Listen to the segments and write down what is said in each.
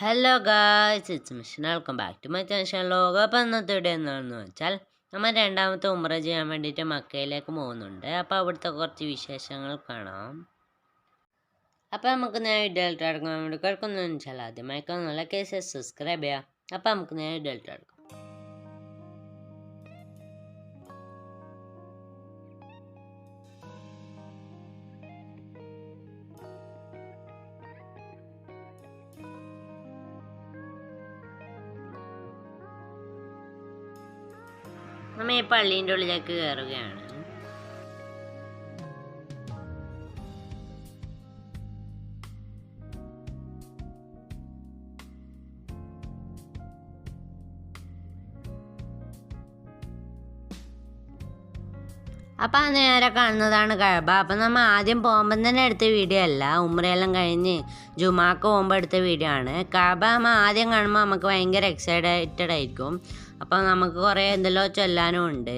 Hello guys it's mission welcome back to my channel ലോകം അപ്പോൾ ഇന്നത്തെ ഇവിടെ എന്താണെന്ന് വെച്ചാൽ നമ്മൾ രണ്ടാമത്തെ ഉമ്ര ചെയ്യാൻ വേണ്ടിയിട്ട് മക്കയിലേക്ക് പോകുന്നുണ്ട്. അപ്പോൾ അവിടുത്തെ കുറച്ച് വിശേഷങ്ങൾ കാണാം. അപ്പോൾ നമുക്ക് നേരെ ഡെൽറ്റ് എടുക്കാൻ വേണ്ടി കേൾക്കുന്നതെന്ന് വെച്ചാൽ ആദ്യമായി കാണുന്നില്ല കേസ് സബ്സ്ക്രൈബ് ചെയ്യാം അപ്പോൾ നമുക്ക് നേരെ ഡെൽറ്റ് എടുക്കാം. നമ്മൾ ഈ പള്ളീന്റെ ഉള്ളിലേക്ക് കയറുകയാണ് അപ്പം ആ നേരെ കാണുന്നതാണ് കഴബ. അപ്പൊ നമ്മ ആദ്യം പോകുമ്പം തന്നെ എടുത്ത വീഡിയോ അല്ല. ഉമ്രയെല്ലാം കഴിഞ്ഞ് ജുമാക്ക് പോകുമ്പോൾ എടുത്ത വീഡിയോ ആണ്. കഴബ നമ്മൾ ആദ്യം കാണുമ്പോൾ നമുക്ക് ഭയങ്കര എക്സൈറ്റഡ് ആയിരിക്കും അപ്പം നമുക്ക് കുറേ എന്തെല്ലോ ചൊല്ലാനും ഉണ്ട്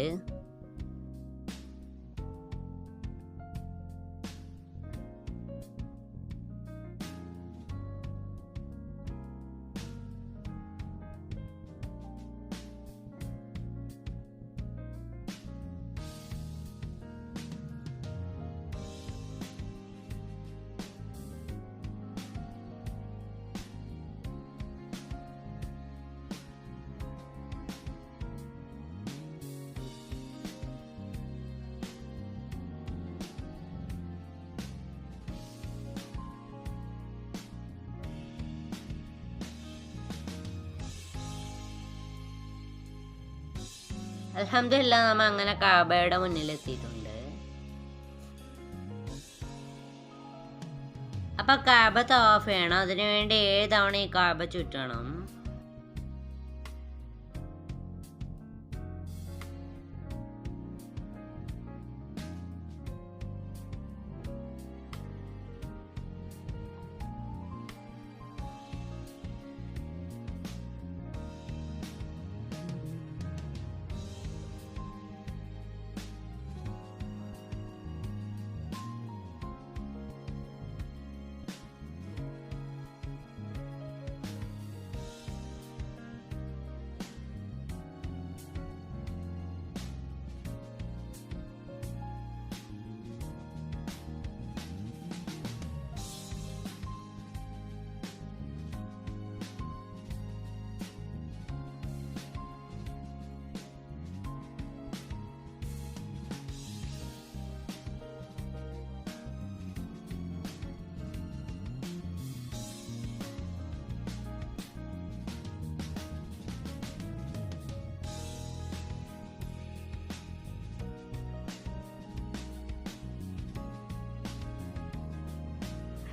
അലഹമില്ല നമ്മ അങ്ങനെ കാബയുടെ മുന്നിലെത്തിയിട്ടുണ്ട്. അപ്പൊ കാബ തോഫ് ചെയ്യണം അതിനുവേണ്ടി ഏഴ് തവണ ഈ കാബ ചുറ്റണം?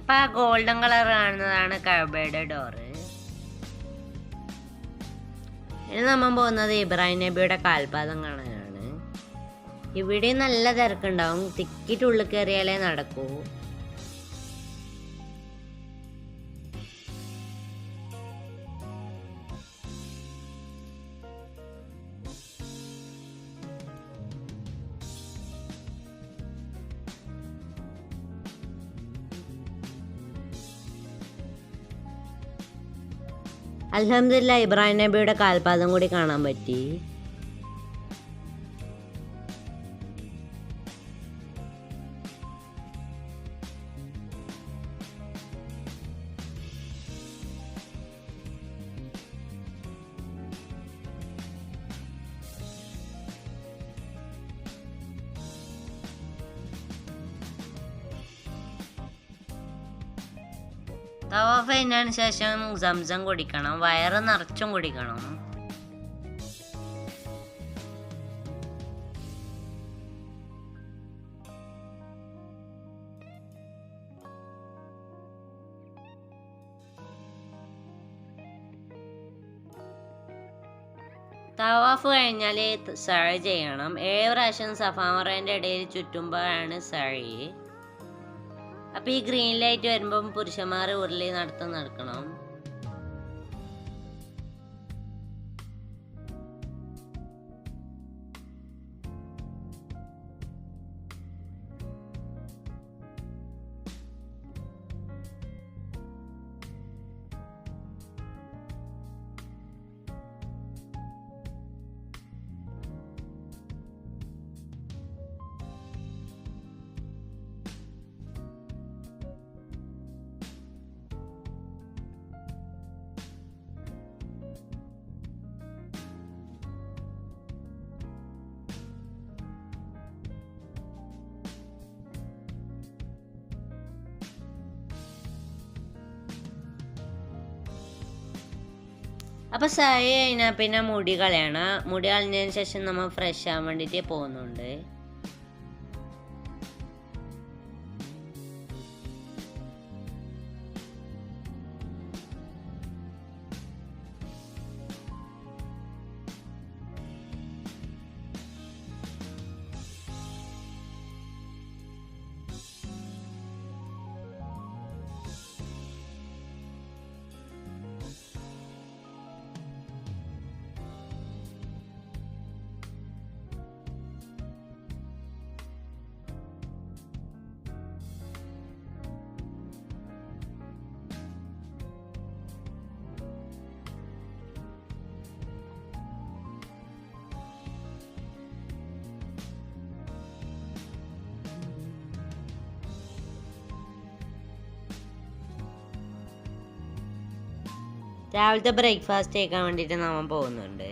അപ്പൊ ആ ഗോൾഡൻ കളർ കാണുന്നതാണ് കബയുടെ ഡോറ്. ഇനി നമ്മൾ പോകുന്നത് ഇബ്രാഹിം നബിയുടെ കാൽപാദം കാണാനാണ്. ഇവിടെ നല്ല തിരക്കുണ്ടാവും. ടിക്കറ്റ് ഉള്ളിൽ കയറിയാലേ നടക്കൂ. അലഹമില്ല ഇബ്രാഹിം നബിയുടെ കാൽപാദം കൂടി കാണാൻ പറ്റി. തവാഫ് കഴിഞ്ഞതിന് ശേഷം സംസം കുടിക്കണം വയറ് നിറച്ചും കുടിക്കണം. തവാഫ് കഴിഞ്ഞാൽ സഴ ചെയ്യണം. ഏഴ് പ്രാവശ്യം സഫാമറേന്റെ ഇടയിൽ ചുറ്റുമ്പോഴാണ് സഴി അപ്പൊ ഈ ഗ്രീൻ ലൈറ്റ് വരുമ്പം പുരുഷന്മാർ ഉരുളി നടത്തം നടക്കണം. അപ്പോൾ സായി കഴിഞ്ഞാൽ പിന്നെ മുടി കളയണം. മുടി കളഞ്ഞതിന് ശേഷം നമ്മൾ ഫ്രഷ് ആവാൻ വേണ്ടിയിട്ട് പോകുന്നുണ്ട്. രാവിലത്തെ ബ്രേക്ക്ഫാസ്റ്റ് കഴിക്കാൻ വേണ്ടിയിട്ട് നമ്മൾ പോകുന്നുണ്ട്.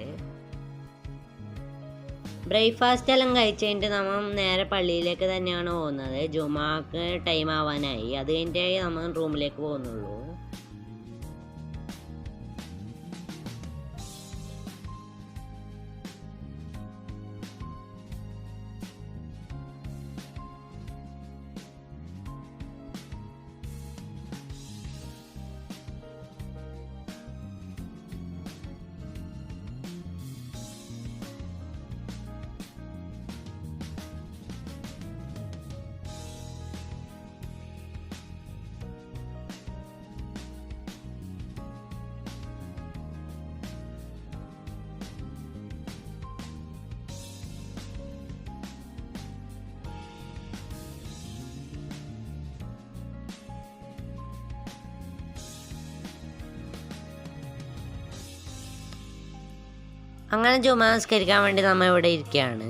ബ്രേക്ക്ഫാസ്റ്റ് എല്ലാം കഴിച്ചിട്ട് നമ്മൾ നേരെ പള്ളിയിലേക്ക് തന്നെയാണ് പോകുന്നത്. ജുമാക്ക് ടൈം ആവാനായി. അത് കഴിഞ്ഞിട്ടേ നമ്മൾ റൂമിലേക്ക് പോകുന്നുള്ളൂ. അങ്ങനെ ജുമാ നമസ്കരിക്കാൻ വേണ്ടി നമ്മൾ ഇവിടെ ഇരിക്കുകയാണ്.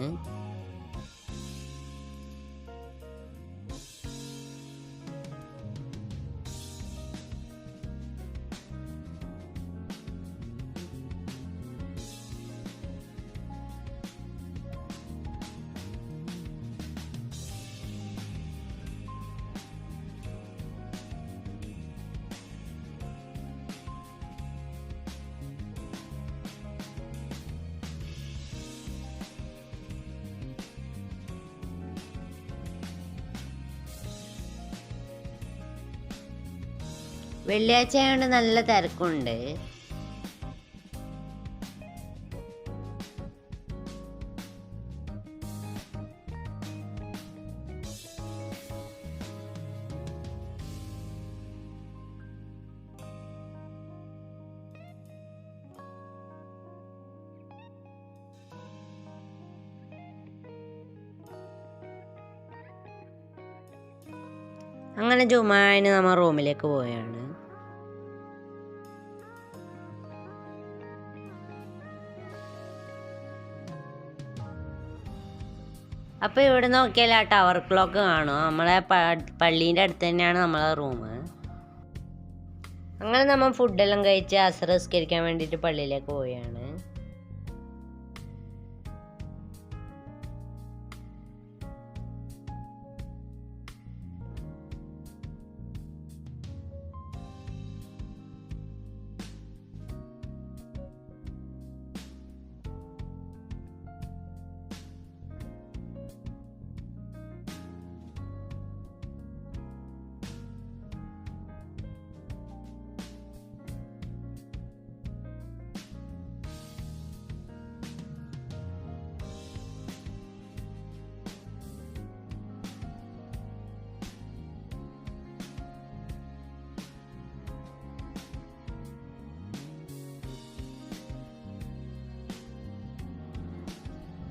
വെള്ളിയാഴ്ച ആയതുകൊണ്ട് നല്ല തിരക്കുണ്ട്. അങ്ങനെ ജുമാന് നമ്മൾ റൂമിലേക്ക് പോയാണ് അപ്പോൾ ഇവിടെ നോക്കിയാൽ ആ ടവർ ക്ലോക്ക് കാണും. നമ്മളെ പള്ളീന്റെ അടുത്ത് തന്നെയാണ് നമ്മളെ റൂം അങ്ങനെ നമ്മൾ ഫുഡെല്ലാം കഴിച്ച് അസ്രസ്കരിക്കാൻ വേണ്ടിയിട്ട് പള്ളിയിലേക്ക് പോവുകയാണ്.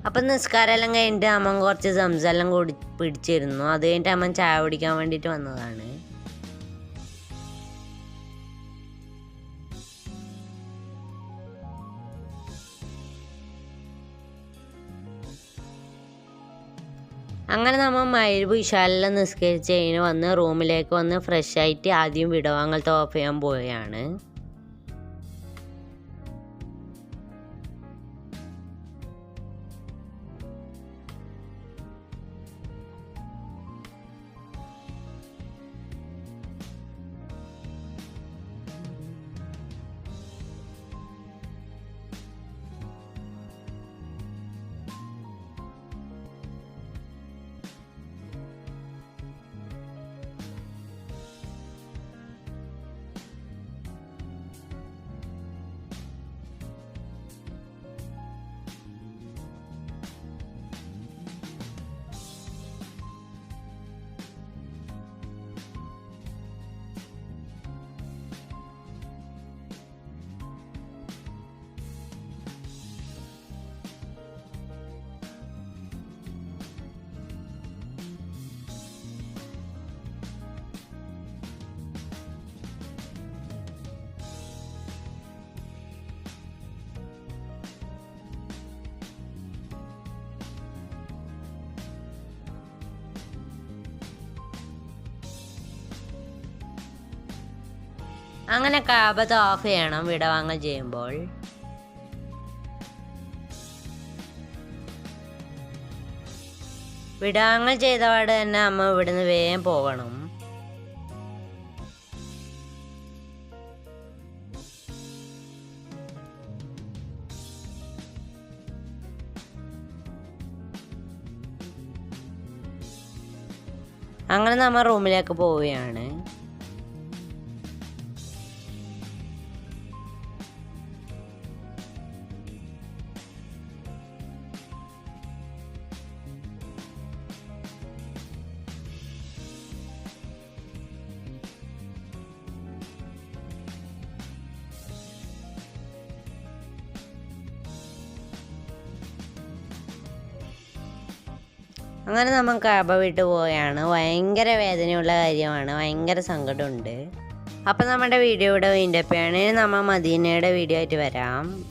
അപ്പം നിസ്കാരമെല്ലാം കഴിഞ്ഞിട്ട് അമ്മ കുറച്ച് സംസാരം കൂടി പിടിച്ചിരുന്നു. അത് കഴിഞ്ഞിട്ട് അമ്മ ചായ കുടിക്കാൻ വേണ്ടിയിട്ട് വന്നതാണ്. അങ്ങനെ നമ്മൾ മരുവ് ഇഷാലെല്ലാം നിസ്കരിച്ച് കഴിഞ്ഞ് വന്ന് റൂമിലേക്ക് വന്ന് ഫ്രഷ് ആയിട്ട് ആദ്യം വിടവാങ്ങലത്തെ ഓഫ് ചെയ്യാൻ പോവുകയാണ്. അങ്ങനെ കാബത്ത് ഓഫ് ചെയ്യണം വിടവാങ്ങൽ ചെയ്യുമ്പോൾ. വിടാങ്ങൾ ചെയ്തപാട് തന്നെ അമ്മ ഇവിടുന്ന് വേഗം പോകണം. അങ്ങനെ നമ്മൾ റൂമിലേക്ക് പോവുകയാണ്. അങ്ങനെ നമ്മൾ കാബ വിട്ട് പോവുകയാണ്. ഭയങ്കര വേദനയുള്ള കാര്യമാണ്. ഭയങ്കര സങ്കടമുണ്ട്. അപ്പം നമ്മുടെ വീഡിയോ ഇവിടെ വീണ്ടപ്പോഴാണ് നമ്മൾ മദീനയുടെ വീഡിയോ ആയിട്ട് വരാം.